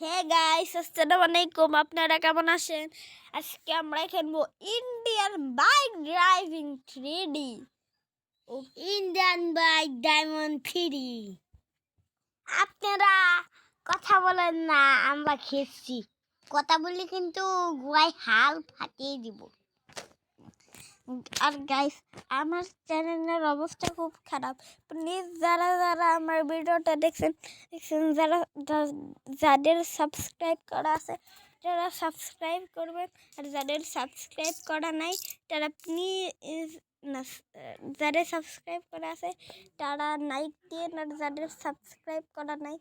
Hey guys আসসালামু আলাইকুম আপনারা কেমন আছেন? আজকে আমরা খেলব Indian bike driving three D Indian bike diamond three আপনারা কথা বলেন না আমরা খেয়েছি কথা বললে কিন্তু গুয়াই হাল ফাটিয়ে দিব। আর গাইস আমার চ্যানেলের অবস্থা খুব খারাপ। প্লিজ যারা যারা আমার ভিডিওটা দেখছেন দেখছেন, যারা যা- যাদের সাবস্ক্রাইব করা আছে তারা সাবস্ক্রাইব করবেন আর যাদের সাবস্ক্রাইব করা নাই, তারা প্লিজ না, যাদের সাবস্ক্রাইব করা আছে, তারা নাইক দিয়ে আর যাদের সাবস্ক্রাইব করা নাই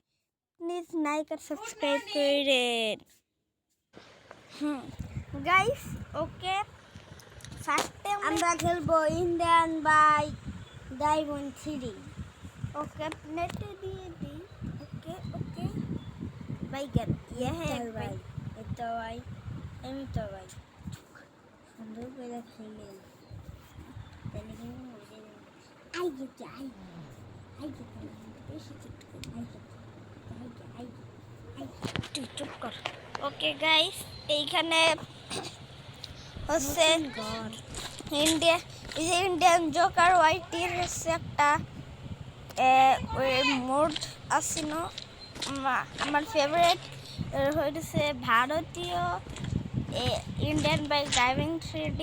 প্লিজ নাইক আর সাবস্ক্রাইব করেন। হুম গাইস ওকে ফার্স্টে আমরা খেলব Indian bike diamond three okay নেটে দিয়ে দিই। ওকে ওকে ভাই গেল ইয়ে হ্যাঁ ভাই এটা ভাই এমনি তো ভাই সুন্দর করে খেলে তাহলে কি মজা আই গেছি আই আই গেছি বেশি চিট আই গেছি আই গে আই গে তুই চুপ কর ওকে গাইস এইখানে হচ্ছে ইন্ডিয়া ইন্ডিয়ান জোকার ওয়াইটির হচ্ছে একটা মোড আসিল আমার ফেভারিট হয়েছে ভারতীয় ইন্ডিয়ান বাইক ড্রাইভিং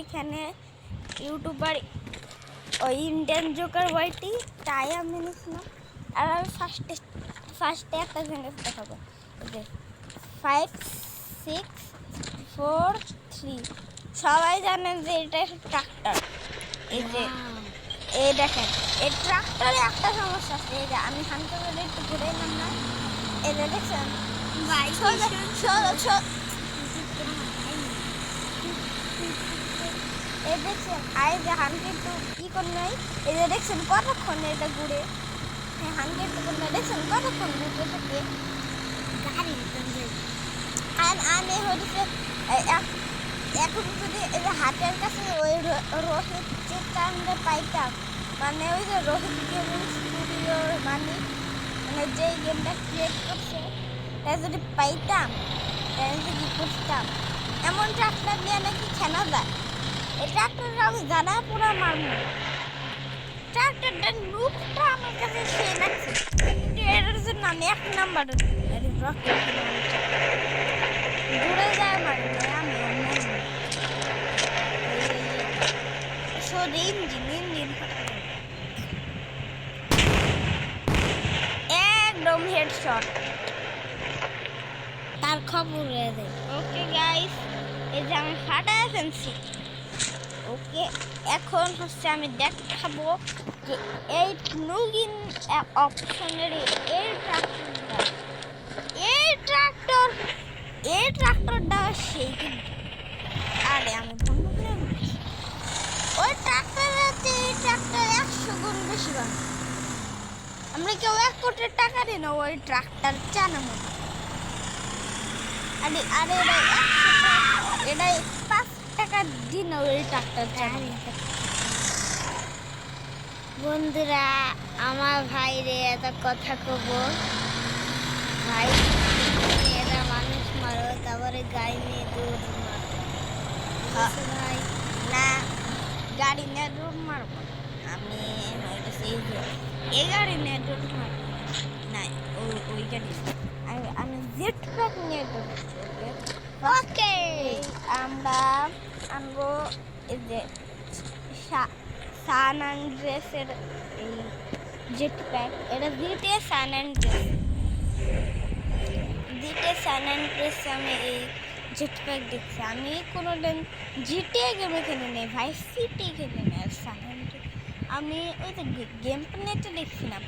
এখানে ইউটিউবার ওই ইন্ডিয়ান জোকার ওয়াইটি তাই আমি নিয়েছিলাম আর আমি ফার্স্টে ফার্স্টে একটা জিনিস দেখাবো। ফাইভ সিক্স ফোর থ্রি সবাই জানেন যে এটা ট্রাক্টর এই যে এই দেখেন এই ট্রাক্টরে একটা সমস্যা আছে। এই যে আমি হানতে করে একটু ঘুরে এলাম না? এই যে দেখছেন? এই দেখছেন আই যে হানকে একটু ই করে নাই। এই যে দেখছেন কতক্ষণ এটা ঘুরে? হ্যাঁ হানকে একটু করে দেখছেন কতক্ষণ ঘুরতে থাকে? আর আমি হচ্ছে এখন যদি এই হাতের কাছে ওই রোহিত চিত্রাঙ্গে পাইতাম মানে ওই যে রোহিত গেমিং স্টুডিওর মানে মানে যে গেমটা ক্রিয়েট করছে, তা যদি পাইতাম তাহলে যে কি করতাম এমন ট্রাক্টর নিয়ে নাকি খেলা যায়? এই ট্রাক্টরটা আমি জানা পুরো মারব ট্রাক্টরটার লুকটা আমার কাছে সে লাগছে। কিন্তু এটার জন্য আমি এক নাম্বার দূরে যায় মানে আমি অন্য শুধু ইঞ্জিন ইঞ্জিন একদম হেডশট তার খবর রয়ে দেয় ওকে গাইস এই যে আমি ফাটায় ফেলছি। ওকে এখন হচ্ছে আমি দেখাবো যে এই প্লুগিন অপশনের এই ট্রাক্টরটা এই ট্রাক্টর এই ট্রাক্টরটা সেই আরে আমি ওই ট্রাক্টরের ট্রাক্টর একশো গুণ বেশি ভালো আমরা কেউ এক কোটি টাকা দিই না ওই ট্রাক্টর চালানো আরে আরে এটা পাঁচ টাকা দিন ওই ট্রাক্টর চালানো বন্ধুরা আমার ভাই রে এত কথা কব। ভাই এটা মানুষ মারো তারপরে গাই নিয়ে দৌড় মারো। হ্যাঁ। ভাই? গাড়ি নিয়ে দৌড় মারবো। আমি এই গাড়ি নিয়ে দৌড় মারবো। না ওই গাড়ি। আমি জেট প্যাক নিয়ে দৌড় ওকে। আমরা আনব এই যে সান অ্যান্ড্রেসের এই জেট প্যাক। এটা জিটে সান অ্যান্ড্রেস জিটে সান অ্যান্ড্রেস আমি এই জেট প্যাক দেখছি আমি কোনো দিন জিটিএ গেমে খেলে নেই ভাই সিটি খেলে নেই আর সান অ্যান্ড্রেস আমি ওই যে গেম প্লেতে দেখছিলাম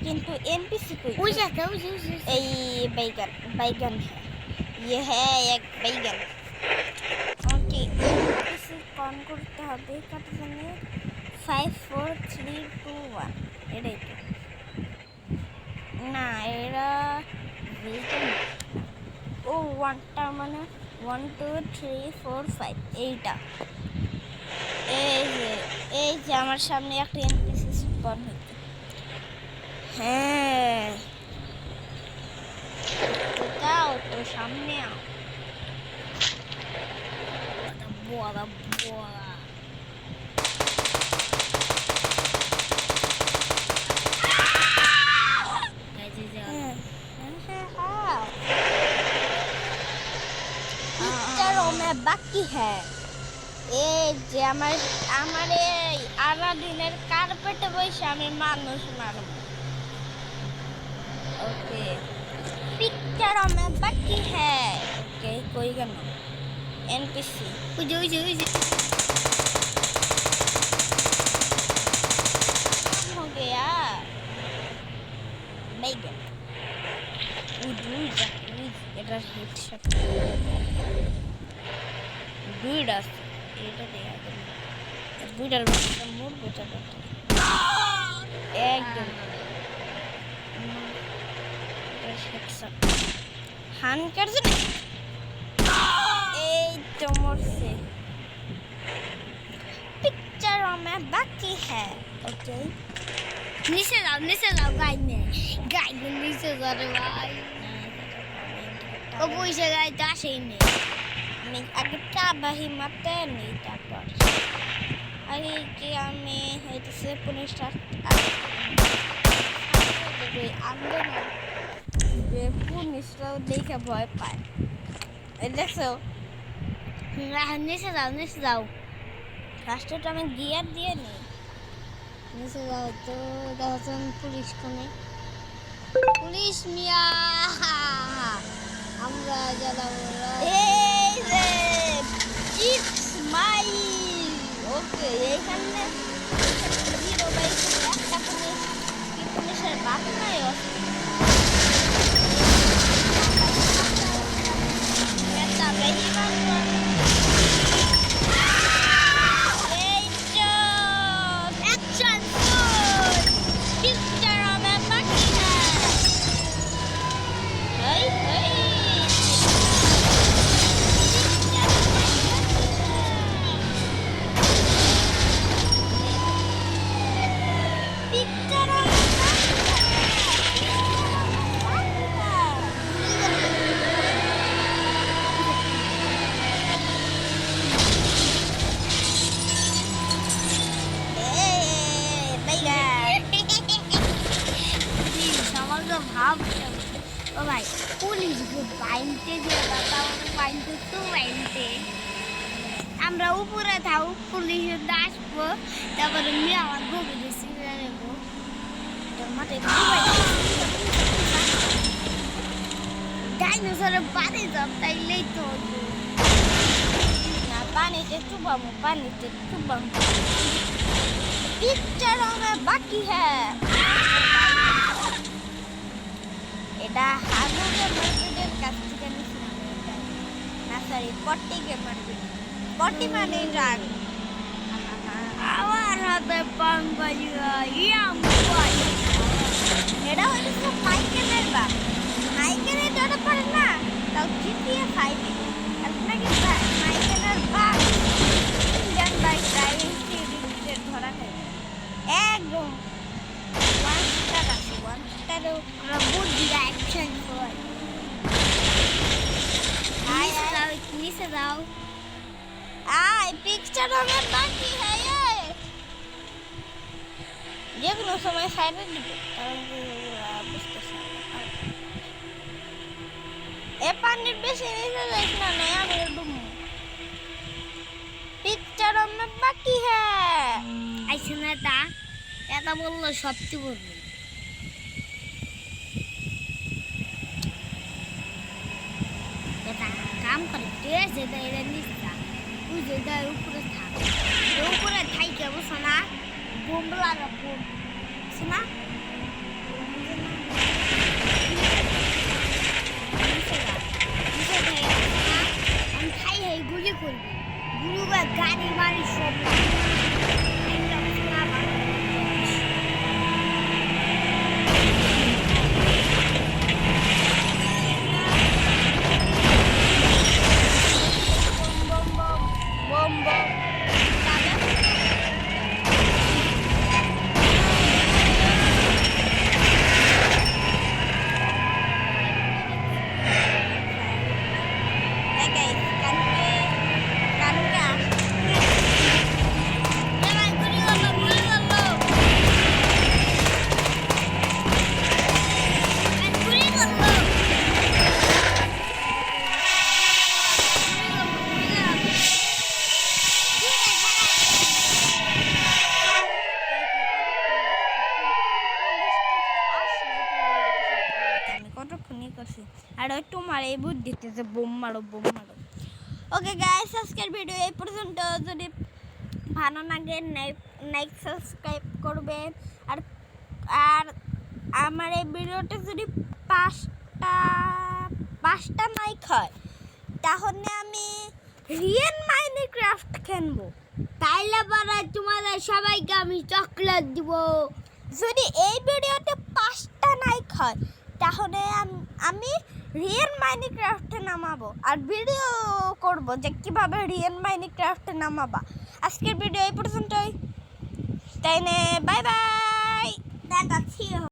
কিন্তু এনপিসি কই ওই যাতে ওই যে- ওই যে- এই बैगन बैगन है ये है एक बैगन ওকে এনপিসি কন করতে হবে কত জানি five four three two one এটাই তো না এরা vegan না। ও, ওয়ানটা মানে one two three four five এইটা। এই যে এই যে আমার সামনে একটা এনপিসি স্পন হচ্ছে হ্যাঁ। ওটা তো সামনে আও বড় বড় बाकी है এই যে আমার আমার এই আলাদিনের কার্পেটে বসে আমি মানুষ মারব ওকে पिक्चरों में बाकी है ओके कोई गनो एनपीसी উজে উজে উজে हो দুইটার মধ্যে মোট বোঝা করতে একদম হেডশট হান কাটছে না এই তো মরছে पिक्चर में बाकी है ओके নিচে যাও নিচে যাও গাইনে গাইনে নিচে যাও ভাই ও পয়সা গাইতে আসেনি আমি আগে চা বাহি মাতে নেই তারপর আগে কি আমি? হইতেছে পুলিশটা আনবে না যে পুলিশরাও দেখে ভয় পায়। দেখছ? নিচে যাও নিচে যাও। ফার্স্টে তো আমি গিয়ার দিয়ে নিই। নিচে যাও তো, দেখো পুলিশ কোনে পুলিশ মিয়া আমরা যারা এই ওকে এইখানে জিরো বাই একটা পুলিশ কি পুলিশের বাপ নাই ও আমার তো ভাব ও ভাই পুলিশ বাইনতে দিয়ে দাদা বাইনতে তো বাইনতে আমরা উপরে থাকবো পুলিশের আসবো তারপরে মেয়ে আমার গভীরে সিগড়ে নেবো ডাইনোসরের বাড়ি যাব তাইলেই তো হতো। না পানিতে চুবাবো পানিতে চুবাবো পিকচারও में बाकी है এটা হাগুকে মার্কেটের কাছ থেকে নিয়েছিলাম এটা। না সরি পট্টিকে মার্কেট পট্টি মানে রাগ আমার হাতে পাঙ্গালিয়া ইয়াম বয় এটা হচ্ছে মাইকেলের বাপ। মাইকেলের ধরে পারে না, তাও জিপিএ ফাইভে আপনাকে মাইকেলের বাপ। ইন্ডিয়ান বাইক ড্রাইভিং সিরিজের ধরা খাই একদম। আরও নিচে যাও আয় পিকচার হবে বাকি এ পানির বেশি নিচে না আমি ডুবো পিকচার হবে বাকি হ্যাঁ। এটা বলল সত্যি বলব। কাম করে টেস এটা এটা নিচা। তুই যেটা উপরে থাক। উপরে থাইকে বসো না? বোম লাগা বোম শোনা গুলি করবি। বা গাড়ি বাড়ি সব। আর তোমার এই বুদ্ধিতে যে বোম মারো বোম মারো। ওকে গাইস আজকের ভিডিও এই পর্যন্ত। যদি ভালো লাগে লাইক সাবস্ক্রাইব করবে। আর আর আমার এই ভিডিওটা যদি পাঁচটা পাঁচটা লাইক হয়, তাহলে আমি রিয়েল মাইনক্রাফট খেলব। তাইলে পরে তোমাদের সবাইকে আমি চকলেট দিব। যদি এই ভিডিওতে পাঁচটা লাইক হয়, তাহলে আমি রিয়েল মাইনিক্রাফটে নামাবো। আর ভিডিও করব যে কীভাবে রিয়েল মাইনিক্রাফটে নামাবা। আজকের ভিডিও এই পর্যন্তই। তাই নে বাই বাই দেখাচ্ছি।